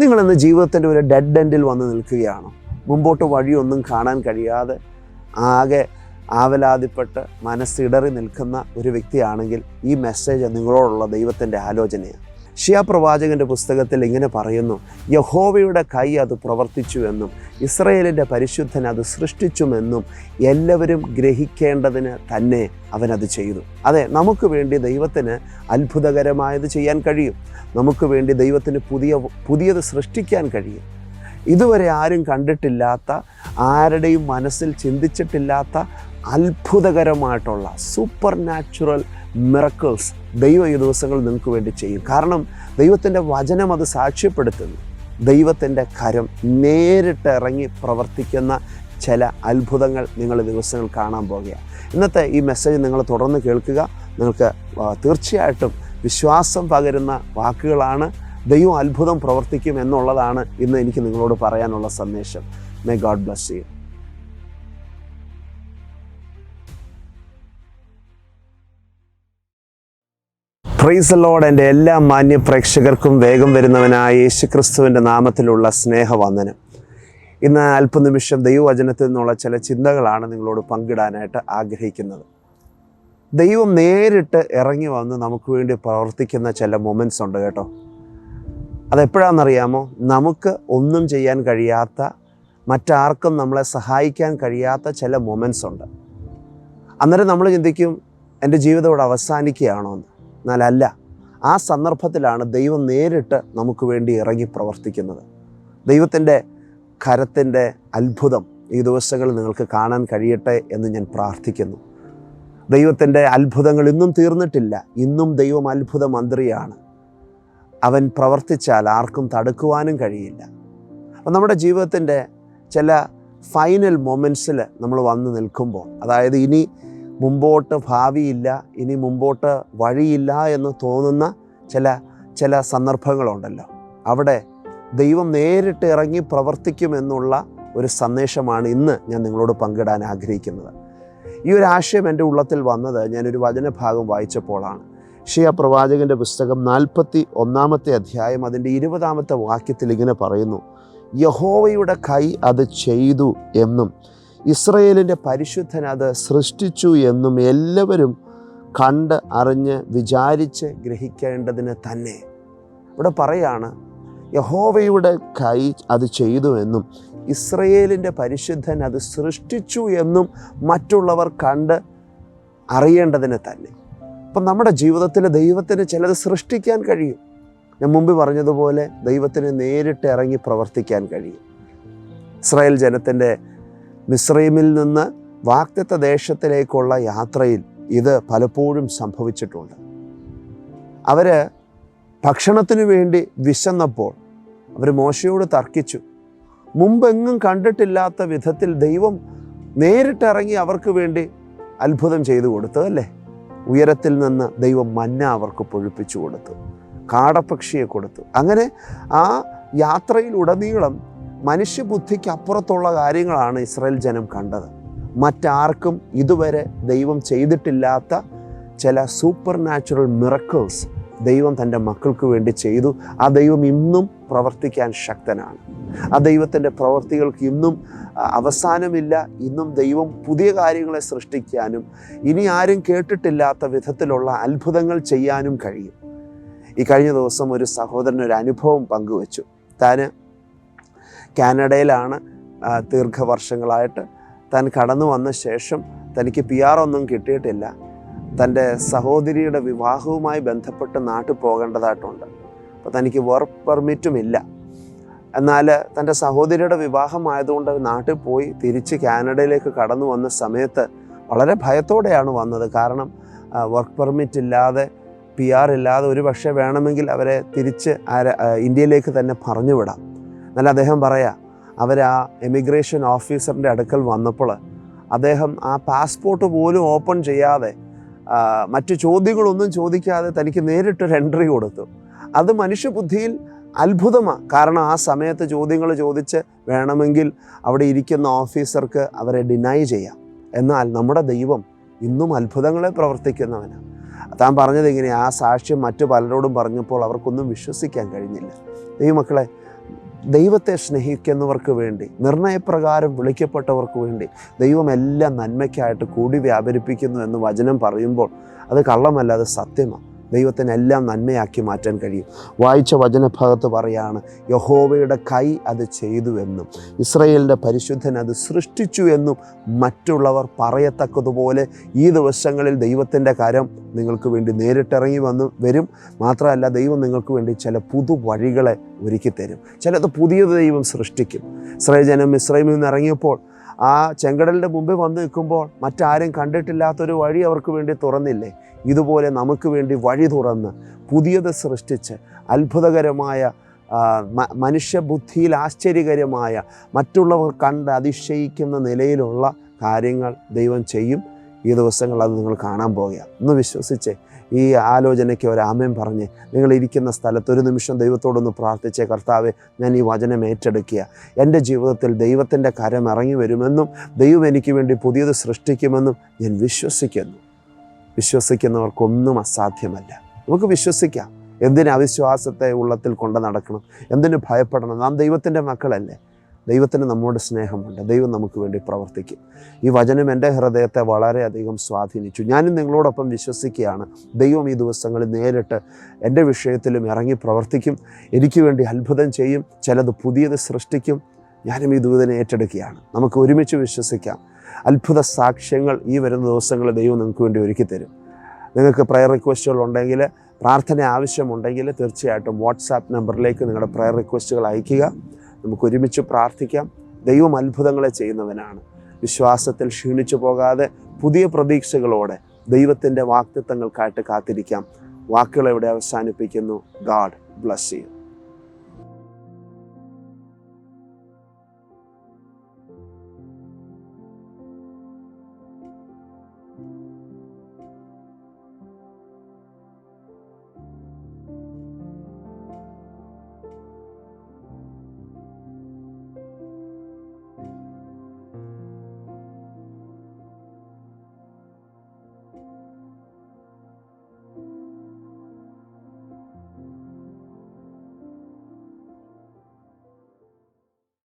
നിങ്ങളിന്ന് ജീവിതത്തിന്റെ ഒരു ഡെഡ് എൻഡിൽ വന്ന് നിൽക്കുകയാണോ. മുമ്പോട്ട് വഴിയൊന്നും കാണാൻ കഴിയാതെ ആകെ ആവലാതിപ്പെട്ട് മനസ്സിടറി നിൽക്കുന്ന ഒരു വ്യക്തിയാണെങ്കിൽ ഈ മെസ്സേജ് നിങ്ങളോടുള്ള ദൈവത്തിന്റെ ആലോചനയാണ്. ഷിയ പ്രവാചകന്റെ പുസ്തകത്തിൽ ഇങ്ങനെ പറയുന്നു യഹോവയുടെ കൈ അത് പ്രവർത്തിച്ചു എന്നും ഇസ്രയേലിന്റെ പരിശുദ്ധൻ അത് സൃഷ്ടിച്ചുമെന്നും എല്ലാവരും ഗ്രഹിക്കേണ്ടതിന് തന്നെ അവനത് ചെയ്തു. അതെ നമുക്ക് വേണ്ടി ദൈവത്തിന് അത്ഭുതകരമായത് ചെയ്യാൻ കഴിയും. നമുക്ക് വേണ്ടി ദൈവത്തിന് പുതിയ പുതിയത് സൃഷ്ടിക്കാൻ കഴിയും. ഇതുവരെ ആരും കണ്ടിട്ടില്ലാത്ത ആരുടെയും മനസ്സിൽ ചിന്തിച്ചിട്ടില്ലാത്ത അത്ഭുതകരമായിട്ടുള്ള സൂപ്പർ നാച്ചുറൽ മിറക്കിൾസ് ദൈവം ഈ ദിവസങ്ങൾ നിങ്ങൾക്ക് വേണ്ടി ചെയ്യും. കാരണം ദൈവത്തിന്റെ വചനം അത് സാക്ഷ്യപ്പെടുത്തുന്നു. ദൈവത്തിന്റെ കരം നേരിട്ട് ഇറങ്ങി പ്രവർത്തിക്കുന്ന ചില അത്ഭുതങ്ങൾ നിങ്ങൾ ദിവസങ്ങൾ കാണാൻ പോകുകയാണ്. ഇന്നത്തെ ഈ മെസ്സേജ് നിങ്ങൾ തുടർന്ന് കേൾക്കുക. നിങ്ങൾക്ക് തീർച്ചയായിട്ടും വിശ്വാസം പകരുന്ന വാക്കുകളാണ്. ദൈവം അത്ഭുതം പ്രവർത്തിക്കും എന്നുള്ളതാണ് ഇന്ന് എനിക്ക് നിങ്ങളോട് പറയാനുള്ള സന്ദേശം. May God bless you praise Lord എന്റെ എല്ലാ മാന്യ പ്രേക്ഷകർക്കും വേഗം വരുന്നവനായ യേശു ക്രിസ്തുവിന്റെ നാമത്തിലുള്ള സ്നേഹവന്ദനം. ഇന്ന് അല്പനിമിഷം ദൈവവചനത്തിൽ നിന്നുള്ള ചില ചിന്തകളാണ് നിങ്ങളോട് പങ്കിടാനായിട്ട് ആഗ്രഹിക്കുന്നത്. ദൈവം നേരിട്ട് ഇറങ്ങി വന്ന് നമുക്ക് വേണ്ടി പ്രവർത്തിക്കുന്ന ചില മൊമെന്റ്സ് ഉണ്ട് കേട്ടോ. അതെപ്പോഴാണെന്നറിയാമോ? നമുക്ക് ഒന്നും ചെയ്യാൻ കഴിയാത്ത മറ്റാർക്കും നമ്മളെ സഹായിക്കാൻ കഴിയാത്ത ചില മൊമെന്റ്സ് ഉണ്ട്. അന്നേരം നമ്മൾ ചിന്തിക്കും എന്റെ ജീവിതം ഇവിടെ അവസാനിക്കുകയാണോ എന്ന് എന്നാലല്ല ആ സന്ദർഭത്തിലാണ് ദൈവം നേരിട്ട് നമുക്ക് വേണ്ടി ഇറങ്ങി പ്രവർത്തിക്കുന്നത്. ദൈവത്തിന്റെ കരത്തിന്റെ അത്ഭുതം ഈ ദിവസങ്ങളിൽ നിങ്ങൾക്ക് കാണാൻ കഴിയട്ടെ എന്ന് ഞാൻ പ്രാർത്ഥിക്കുന്നു. ദൈവത്തിന്റെ അത്ഭുതങ്ങൾ ഇന്നും തീർന്നിട്ടില്ല. ഇന്നും ദൈവം അത്ഭുത മന്ത്രിയാണ്. അവൻ പ്രവർത്തിച്ചാൽ ആർക്കും തടുക്കുവാനും കഴിയില്ല. അപ്പം നമ്മുടെ ജീവിതത്തിന്റെ ചില ഫൈനൽ മൊമെന്റ്സിൽ നമ്മൾ വന്ന് നിൽക്കുമ്പോൾ അതായത് ഇനി മുമ്പോട്ട് ഭാവിയില്ല ഇനി മുമ്പോട്ട് വഴിയില്ല എന്ന് തോന്നുന്ന ചില ചില സന്ദർഭങ്ങളുണ്ടല്ലോ. അവിടെ ദൈവം നേരിട്ട് ഇറങ്ങി പ്രവർത്തിക്കുമെന്നുള്ള ഒരു സന്ദേശമാണ് ഇന്ന് ഞാൻ നിങ്ങളോട് പങ്കിടാൻ ആഗ്രഹിക്കുന്നത്. ഈ ഒരു ആശയം എന്റെ ഉള്ളത്തിൽ വന്നത് ഞാനൊരു വചനഭാഗം വായിച്ചപ്പോഴാണ്. ഷിയ പ്രവാചകന്റെ പുസ്തകം നാൽപ്പത്തി ഒന്നാമത്തെ അധ്യായം അതിന്റെ ഇരുപതാമത്തെ വാക്യത്തിൽ ഇങ്ങനെ പറയുന്നു യഹോവയുടെ കൈ അത് ചെയ്തു എന്നും ഇസ്രയേലിന്റെ പരിശുദ്ധൻ അത് സൃഷ്ടിച്ചു എന്നും എല്ലാവരും കണ്ട് അറിഞ്ഞ് വിചാരിച്ച് ഗ്രഹിക്കേണ്ടതിന് തന്നെ. ഇവിടെ പറയാണ് യഹോവയുടെ കൈ അത് ചെയ്തു എന്നും ഇസ്രയേലിന്റെ പരിശുദ്ധൻ അത് സൃഷ്ടിച്ചു എന്നും മറ്റുള്ളവർ കണ്ട് അറിയേണ്ടതിന് തന്നെ. അപ്പം നമ്മുടെ ജീവിതത്തിൽ ദൈവത്തിന് ചിലത് സൃഷ്ടിക്കാൻ കഴിയും. ഞാൻ മുമ്പ് പറഞ്ഞതുപോലെ ദൈവത്തിന് നേരിട്ട് ഇറങ്ങി പ്രവർത്തിക്കാൻ കഴിയും. ഇസ്രായേൽ ജനത്തിന്റെ മിസ്രൈമിൽ നിന്ന് വാക്തത്വ ദേശത്തിലേക്കുള്ള യാത്രയിൽ ഇത് പലപ്പോഴും സംഭവിച്ചിട്ടുണ്ട്. അവർ ഭക്ഷണത്തിനു വേണ്ടി വിശന്നപ്പോൾ അവർ മോശയോട് തർക്കിച്ചു. മുമ്പെങ്ങും കണ്ടിട്ടില്ലാത്ത വിധത്തിൽ ദൈവം നേരിട്ടിറങ്ങി അവർക്ക് വേണ്ടി അത്ഭുതം ചെയ്തു കൊടുത്തു അല്ലേ? ഉയരത്തിൽ നിന്ന് ദൈവം മന്ന അവർക്ക് പൊഴിപ്പിച്ചു കൊടുത്തു. കാടപ്പക്ഷിയെ കൊടുത്തു. അങ്ങനെ ആ യാത്രയിലുടനീളം മനുഷ്യബുദ്ധിക്ക് അപ്പുറത്തുള്ള കാര്യങ്ങളാണ് ഇസ്രായേൽ ജനം കണ്ടത്. മറ്റാർക്കും ഇതുവരെ ദൈവം ചെയ്തിട്ടില്ലാത്ത ചില സൂപ്പർ നാച്ചുറൽ മിറക്കിൾസ് ദൈവം തന്റെ മക്കൾക്ക് വേണ്ടി ചെയ്തു. ആ ദൈവം ഇന്നും പ്രവർത്തിക്കാൻ ശക്തനാണ്. ആ ദൈവത്തിന്റെ പ്രവർത്തികൾക്ക് ഇന്നും അവസാനമില്ല. ഇന്നും ദൈവം പുതിയ കാര്യങ്ങളെ സൃഷ്ടിക്കാനും ഇനി ആരും കേട്ടിട്ടില്ലാത്ത വിധത്തിലുള്ള അത്ഭുതങ്ങൾ ചെയ്യാനും കഴിയും. ഈ കഴിഞ്ഞ ദിവസം ഒരു സഹോദരൻ ഒരു അനുഭവം പങ്കുവച്ചു. താൻ കാനഡയിലാണ് ദീർഘവർഷങ്ങളായിട്ട്. താൻ കടന്നു വന്ന ശേഷം തനിക്ക് പി ആർ ഒന്നും കിട്ടിയിട്ടില്ല. തന്റെ സഹോദരിയുടെ വിവാഹവുമായി ബന്ധപ്പെട്ട് നാട്ടിൽ പോകേണ്ടതായിട്ടുണ്ട്. അപ്പോൾ തനിക്ക് വർക്ക് പെർമിറ്റും ഇല്ല. എന്നാൽ തന്റെ സഹോദരിയുടെ വിവാഹമായതുകൊണ്ട് നാട്ടിൽ പോയി തിരിച്ച് കാനഡയിലേക്ക് കടന്നു വന്ന സമയത്ത് വളരെ ഭയത്തോടെയാണ് വന്നത്. കാരണം വർക്ക് പെർമിറ്റ് ഇല്ലാതെ പി ആർ ഇല്ലാതെ ഒരു പക്ഷേ വേണമെങ്കിൽ അവരെ തിരിച്ച് ഇന്ത്യയിലേക്ക് തന്നെ പറഞ്ഞു വിടാം എന്നാൽ അദ്ദേഹം പറയാ അവർ ആ എമിഗ്രേഷൻ ഓഫീസറിന്റെ അടുക്കൽ വന്നപ്പോൾ അദ്ദേഹം ആ പാസ്പോർട്ട് പോലും ഓപ്പൺ ചെയ്യാതെ മറ്റ് ചോദ്യങ്ങളൊന്നും ചോദിക്കാതെ തനിക്ക് നേരിട്ടൊരു എൻട്രി കൊടുത്തു. അത് മനുഷ്യബുദ്ധിയിൽ അത്ഭുതമാണ് കാരണം ആ സമയത്ത് ചോദ്യങ്ങൾ ചോദിച്ച് വേണമെങ്കിൽ അവിടെ ഇരിക്കുന്ന ഓഫീസർക്ക് അവരെ ഡിനൈ ചെയ്യാം. എന്നാൽ നമ്മുടെ ദൈവം ഇന്നും അത്ഭുതങ്ങളെ പ്രവർത്തിക്കുന്നവനാണ് താൻ പറഞ്ഞത് ഇങ്ങനെ ആ സാക്ഷ്യം മറ്റു പലരോടും പറഞ്ഞപ്പോൾ അവർക്കൊന്നും വിശ്വസിക്കാൻ കഴിഞ്ഞില്ല. ദൈവമക്കളെ ദൈവത്തെ സ്നേഹിക്കുന്നവർക്ക് വേണ്ടി നിർണയപ്രകാരം വിളിക്കപ്പെട്ടവർക്ക് വേണ്ടി ദൈവം എല്ലാം നന്മയ്ക്കായിട്ട് കൂടി വ്യാപരിപ്പിക്കുന്നു എന്ന് വചനം പറയുമ്പോൾ അത് കള്ളമല്ല അത് സത്യമാണ് ദൈവത്തിന് എല്ലാം നന്മയാക്കി മാറ്റാൻ കഴിയും. വായിച്ച വചനഭാഗത്ത് പറയാണ് യഹോവയുടെ കൈ അത് ചെയ്തു എന്നും ഇസ്രയേലിന്റെ പരിശുദ്ധൻ അത് സൃഷ്ടിച്ചു എന്നും മറ്റുള്ളവർ പറയത്തക്കതുപോലെ ഈ ദിവസങ്ങളിൽ ദൈവത്തിന്റെ കരം നിങ്ങൾക്ക് വേണ്ടി നേരിട്ടിറങ്ങി വന്ന് വരും. മാത്രമല്ല ദൈവം നിങ്ങൾക്ക് വേണ്ടി ചില പുതു വഴികളെ ഒരുക്കി തരും ചിലത് പുതിയത് ദൈവം സൃഷ്ടിക്കും. ഇസ്രയേൽ ഇസ്രയേലിൽ നിന്ന് ഇറങ്ങിയപ്പോൾ ആ ചെങ്കടലിന്റെ മുമ്പിൽ വന്ന് നിൽക്കുമ്പോൾ മറ്റാരും കണ്ടിട്ടില്ലാത്തൊരു വഴി അവർക്ക് വേണ്ടി തുറന്നില്ലേ? ഇതുപോലെ നമുക്ക് വേണ്ടി വഴി തുറന്ന് പുതിയത് സൃഷ്ടിച്ച് അത്ഭുതകരമായ മനുഷ്യബുദ്ധിയിൽ ആശ്ചര്യകരമായ മറ്റുള്ളവർ കണ്ട് അതിശയിക്കുന്ന നിലയിലുള്ള കാര്യങ്ങൾ ദൈവം ചെയ്യും. ഈ ദിവസങ്ങൾ അത് നിങ്ങൾ കാണാൻ പോവുകയാണ്. ഒന്ന് വിശ്വസിച്ച് ഈ ആലോചനയ്ക്ക് ഒരു ആമയം പറഞ്ഞ് നിങ്ങൾ ഇരിക്കുന്ന സ്ഥലത്ത് ഒരു നിമിഷം ദൈവത്തോടൊന്ന് പ്രാർത്ഥിച്ചേ കർത്താവ് ഞാൻ ഈ വചനം ഏറ്റെടുക്കുക. എന്റെ ജീവിതത്തിൽ ദൈവത്തിന്റെ കരം ഇറങ്ങി വരുമെന്നും ദൈവം എനിക്ക് വേണ്ടി പുതിയത് സൃഷ്ടിക്കുമെന്നും ഞാൻ വിശ്വസിക്കുന്നു. വിശ്വസിക്കുന്നവർക്കൊന്നും അസാധ്യമല്ല. നമുക്ക് വിശ്വസിക്കാം. എന്തിന് അവിശ്വാസത്തെ ഉള്ളത്തിൽ കൊണ്ട് നടക്കണം? എന്തിനു ഭയപ്പെടണം? നാം ദൈവത്തിന്റെ മക്കളല്ലേ. ദൈവത്തിന് നമ്മോട് സ്നേഹമുണ്ട്. ദൈവം നമുക്ക് വേണ്ടി പ്രവർത്തിക്കും. ഈ വചനം എന്റെ ഹൃദയത്തെ വളരെയധികം സ്വാധീനിച്ചു. ഞാനും നിങ്ങളോടൊപ്പം വിശ്വസിക്കുകയാണ്. ദൈവം ഈ ദിവസങ്ങളിൽ നേരിട്ട് എന്റെ വിഷയത്തിലും ഇറങ്ങി പ്രവർത്തിക്കും. എനിക്ക് വേണ്ടി അത്ഭുതം ചെയ്യും. ചിലത് പുതിയത് സൃഷ്ടിക്കും. ഞാനും ഈ ദൂതനെ ഏറ്റെടുക്കുകയാണ്. നമുക്ക് ഒരുമിച്ച് വിശ്വസിക്കാം. അത്ഭുത സാക്ഷ്യങ്ങൾ ഈ വരുന്ന ദിവസങ്ങളിൽ ദൈവം നിങ്ങൾക്ക് വേണ്ടി ഒരുക്കി തരും. നിങ്ങൾക്ക് പ്രയർ റിക്വസ്റ്റുകൾ ഉണ്ടെങ്കിൽ പ്രാർത്ഥന ആവശ്യമുണ്ടെങ്കിൽ തീർച്ചയായിട്ടും വാട്സാപ്പ് നമ്പറിലേക്ക് നിങ്ങളുടെ പ്രയർ റിക്വസ്റ്റുകൾ അയയ്ക്കുക. നമുക്ക് ഒരുമിച്ച് പ്രാർത്ഥിക്കാം. ദൈവം അത്ഭുതങ്ങളെ ചെയ്യുന്നവനാണ്. വിശ്വാസത്തിൽ ക്ഷീണിച്ചു പോകാതെ പുതിയ പ്രതീക്ഷകളോടെ ദൈവത്തിന്റെ വാക്തത്വങ്ങൾക്കായിട്ട് കാത്തിരിക്കാം. വാക്കുകൾ ഇവിടെ അവസാനിപ്പിക്കുന്നു. God bless you.